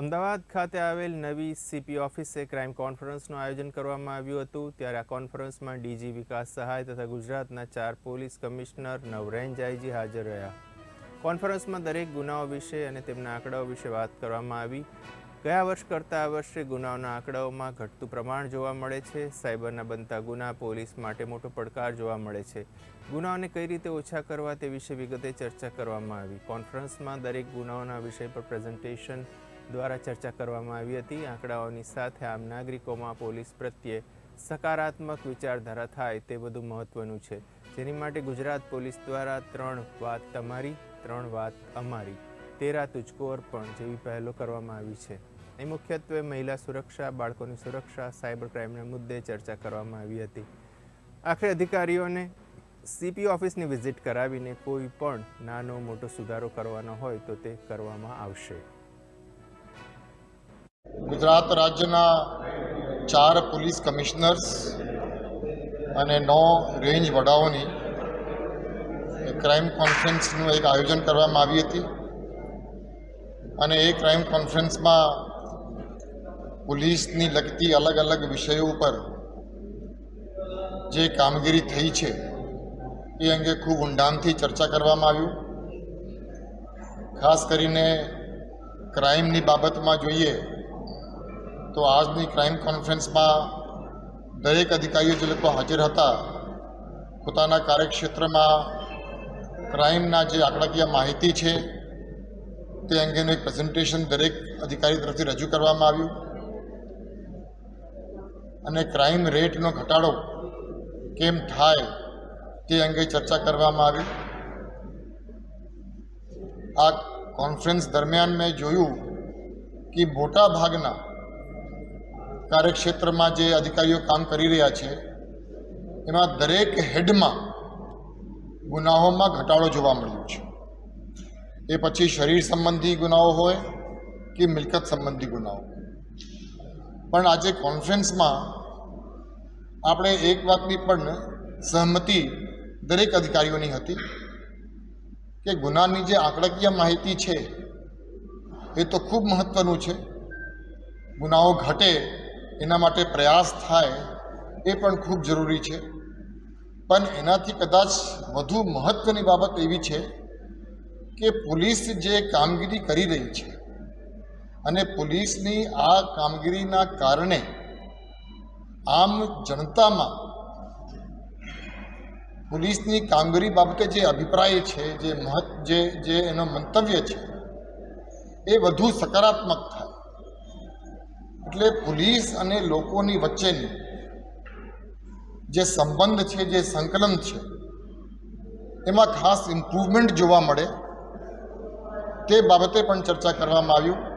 અમદાવાદ ખાતે આવેલ નવી સીપી ઓફિસે ક્રાઇમ કોન્ફરન્સનું આયોજન કરવામાં આવ્યું હતું. ત્યારે આ કોન્ફરન્સમાં ડીજી વિકાસ સહાય તથા ગુજરાતના ચાર પોલીસ કમિશનર નવ રેન્જ આઈજી હાજર રહ્યા. કોન્ફરન્સમાં દરેક ગુનાઓ વિશે અને તેમના આંકડાઓ વિશે વાત કરવામાં આવી. ગયા વર્ષ કરતાં આ વર્ષે ગુનાઓના આંકડાઓમાં ઘટતું પ્રમાણ જોવા મળે છે. સાયબરના બનતા ગુના પોલીસ માટે મોટો પડકાર જોવા મળે છે. ગુનાઓને કઈ રીતે ઓછા કરવા તે વિશે વિગતે ચર્ચા કરવામાં આવી. કોન્ફરન્સમાં દરેક ગુનાઓના વિષય પર પ્રેઝન્ટેશન દ્વારા ચર્ચા કરવામાં આવી હતી. આંકડાઓની સાથે આમ નાગરિકોમાં પોલીસ પ્રત્યે સકારાત્મક વિચારધારા થાય તે બધું મહત્વનું છે. જેની માટે ગુજરાત પોલીસ દ્વારા ત્રણ વાત તમારી, ત્રણ વાત અમારી. તેરા તુજકો અર્પણ જેવી પહેલો કરવામાં આવી છે. એ મુખ્યત્વે મહિલા સુરક્ષા, બાળકોની સુરક્ષા, સાયબર ક્રાઇમના મુદ્દે ચર્ચા કરવામાં આવી હતી. આખરે અધિકારીઓને સીપી ઓફિસની વિઝિટ કરાવીને કોઈ પણ નાનો મોટો સુધારો કરવાનો હોય તો તે કરવામાં આવશે. ગુજરાત રાજ્યના ચાર પોલીસ કમિશનર્સ અને નવ રેન્જ વડાઓની ક્રાઇમ કોન્ફરન્સનું એક આયોજન કરવામાં આવી હતી. અને એ ક્રાઇમ કોન્ફરન્સમાં પોલીસની લગતી અલગ અલગ વિષયો ઉપર જે કામગીરી થઈ છે, એ અંગે ખૂબ ઊંડાણથી ચર્ચા કરવામાં આવ્યું. ખાસ કરીને ક્રાઇમની બાબતમાં જોઈએ તો આજની ક્રાઇમ કોન્ફરન્સમાં દરેક અધિકારીઓ જે લોકો હાજર હતા, પોતાના કાર્યક્ષેત્રમાં ક્રાઇમના જે આંકડાકીય માહિતી છે, તે અંગેનું એક પ્રેઝન્ટેશન દરેક અધિકારી તરફથી રજૂ કરવામાં આવ્યું. અને ક્રાઇમ રેટનો ઘટાડો કેમ થાય તે અંગે ચર્ચા કરવામાં આવી. આ કોન્ફરન્સ દરમિયાન મેં જોયું કે મોટા ભાગના કાર્યક્ષેત્રમાં જે અધિકારીઓ કામ કરી રહ્યા છે, એમાં દરેક હેડમાં ગુનાઓમાં ઘટાડો જોવા મળ્યો છે. એ પછી શરીર સંબંધી ગુનાઓ હોય કે મિલકત સંબંધી ગુનાઓ પણ આજે કોન્ફરન્સમાં આપણે એક વાતની પણ સહમતિ દરેક અધિકારીઓની હતી કે ગુનાની જે આંકડાકીય માહિતી છે, એ તો ખૂબ મહત્ત્વનું છે. ગુનાઓ ઘટે એના માટે પ્રયાસ થાય એ પણ ખૂબ જરૂરી છે. પણ એનાથી કદાચ વધુ મહત્ત્વની બાબત એવી છે કે પોલીસ જે કામગીરી કરી રહી છે અને પોલીસની આ કામગીરીના કારણે આમ જનતામાં પોલીસની કામગીરી બાબતે જે અભિપ્રાય છે, જે મહત્વ, જે જે એનો મંતવ્ય છે, એ વધુ સકારાત્મક થાય. એટલે પોલીસ અને લોકોની વચ્ચેની જે સંબંધ છે, જે સંકલન છે, એમાં ખાસ ઇમ્પ્રુવમેન્ટ જોવા મળે. તે બાબતે પણ ચર્ચા કરવામાં આવ્યું.